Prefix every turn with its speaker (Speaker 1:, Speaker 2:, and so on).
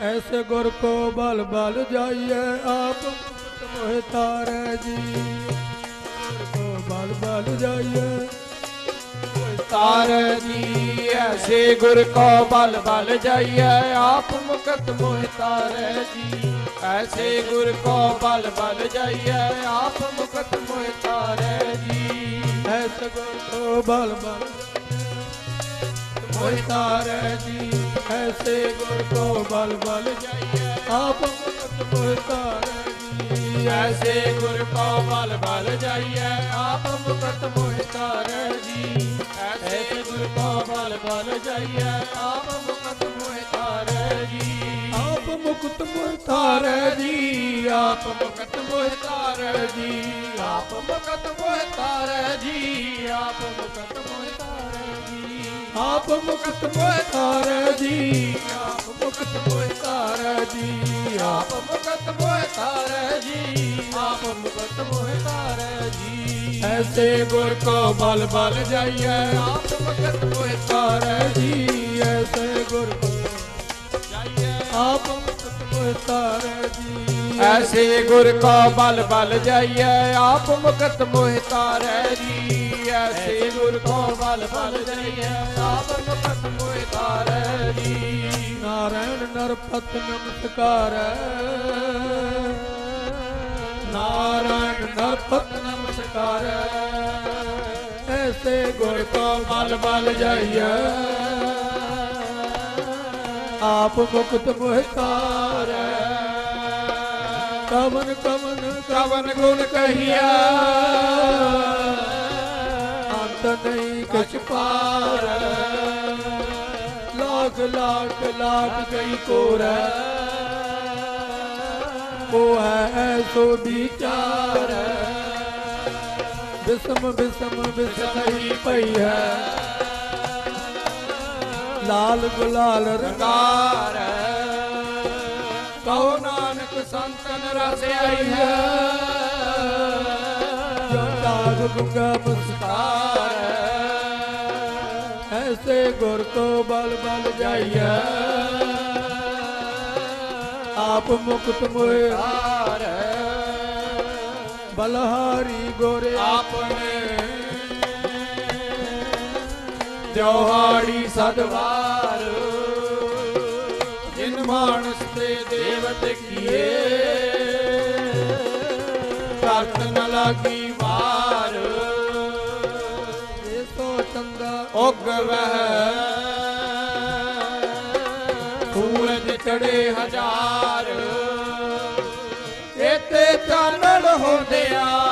Speaker 1: ਐਸੇ ਗੁਰ ਕੋ ਬਲ ਬਲ ਜਾਈਏ ਆਪ ਮੁਕਤ ਮੋਹਿ ਤਾਰੈ ਜੀ। ਗੁਰ ਕੋ ਬਲ ਬਲ ਜਾਈਏ।
Speaker 2: ਤਾਰ ਜੀ, ਐਸੇ ਗੁਰ ਕੋ ਬਲ ਬਲ ਜਾਈਐ ਆਪ ਮੁਕਤ ਮੋਹਿ ਤਾਰੈ ਜੀ। ਐਸੇ ਗੁਰ ਕੋ ਬਲ ਬਲ ਜਾਈਐ ਆਪ ਮੁਕਤ ਮੋਹਿ ਤਾਰੈ ਜੀ।
Speaker 1: ਐਸੇ ਗੁਰ ਕੋ ਬਲ ਬਲ मुस्तार जी, ऐसे गुर को तो बल बल जाइए। आप मुस्तार जी,
Speaker 2: ऐसे गुर को तो बल बल जाइए। आप मुकत मुस्तार जी, ऐसे गुर को तो बल बल जाइए। आप मुकत मुस्तार जी,
Speaker 1: आप मुकत मुस्तार जी, आप मुकत
Speaker 2: मुस्तार जी, आप मुकत मुस्तार जी, आप मुकत मुस्तार ਆਪ ਮੁਕਤ ਮੋਹਿ ਤਾਰੈ ਜੀ
Speaker 1: ਆਪ ਮੁਕਤ ਮੋਹਿ ਤਾਰੈ ਜੀ ਆਪ ਮੁਕਤ ਮੋਹਿ ਤਾਰੈ ਜੀ
Speaker 2: ਆਪ ਮੁਕਤ ਮੋਹਿ ਤਾਰੈ ਜੀ
Speaker 1: ਐਸੇ ਗੁਰ ਕੋ ਬਲ ਬਲ ਜਾਈਐ।
Speaker 2: ਆਪ ਮੁਕਤ ਮੋਹਿ
Speaker 1: ਤਾਰੈ ਜੀ ਐਸੇ ਗੁਰ ਕੋ
Speaker 2: ਜਾਈਐ।
Speaker 1: ਆਪ ਮੁਕਤ ਮੋਹਿ ਤਾਰੈ ਜੀ
Speaker 2: ਐਸੇ ਗੁਰ ਕੋ ਬਲ ਬਲ ਜਾਈਏ ਆਪ ਮੁਕਤ ਮੋਹਿ ਤਾਰੈ ਜੀ। ਐਸੇ ਗੁਰ ਕੋ ਬਲ ਬਲ ਜਾਈਐ, ਆਪ ਮੁਕਤ ਮੋਹਿ ਜੀ।
Speaker 1: ਨਾਰਾਇਣ ਨਰਪਤ ਨਮਸਕਾਰੈ ਨਾਰਾਇਣ ਨਰਪਤ ਨਮਸਕਾਰੈ ਐਸੇ ਗੁਰ ਕੋ ਬਲ ਬਲ ਜਾਈਐ। ਆਪ ਮੁਕਤ ਮੋਹਿ ਕਵਨ ਕਵਨ
Speaker 2: ਕਵਨ ਗੁਣ ਕਹੀਆ।
Speaker 1: ਅੰਤ ਨਹੀਂ ਕਛ ਪਾਰ ਲਾਖ ਲਾਖ ਲਾਖ ਗਈ ਕੋਰੈ। ਕੋ ਹੈ ਸੋ ਵਿਚਾਰ ਬਿਸਮ ਬਿਸਮ ਬਿਸਮਈ ਪਈ ਹੈ। ਲਾਲ ਗੁਲਾਲ ਰੰਗਾਰ।
Speaker 2: ਕਹੋ ਨਾਨਕ ਸੰਤਨ ਰਸ ਆਈ
Speaker 1: ਹੈ।
Speaker 2: ਹੈ
Speaker 1: ਗੁੰਗਾ ਮੁਸਕਾਰ ਐਸੇ ਗੁਰ ਕੋ ਬਲ ਬਲ ਜਾਈਐ। ਆਪ ਮੁਕਤ ਮੋਏ
Speaker 2: ਹਾਰ
Speaker 1: ਬਲਹਾਰੀ ਗੁਰ
Speaker 2: ਆਪਣੇ ਜੋਹਾੜੀ ਸਦਵਾਰ ਤੇ ਦੇਵਤ ਕੀਏ। ਕਰਤ ਨ ਲਾਗੀ ਵਾਰ।
Speaker 1: ਇਹ ਸੋ ਚੰਦਾ
Speaker 2: ਉਗ ਵਹਿ। ਸੂਰਜ ਚੜੇ ਹਜ਼ਾਰ। ਇਤੇ ਚਾਨਣ ਹੁੰਦਿਆ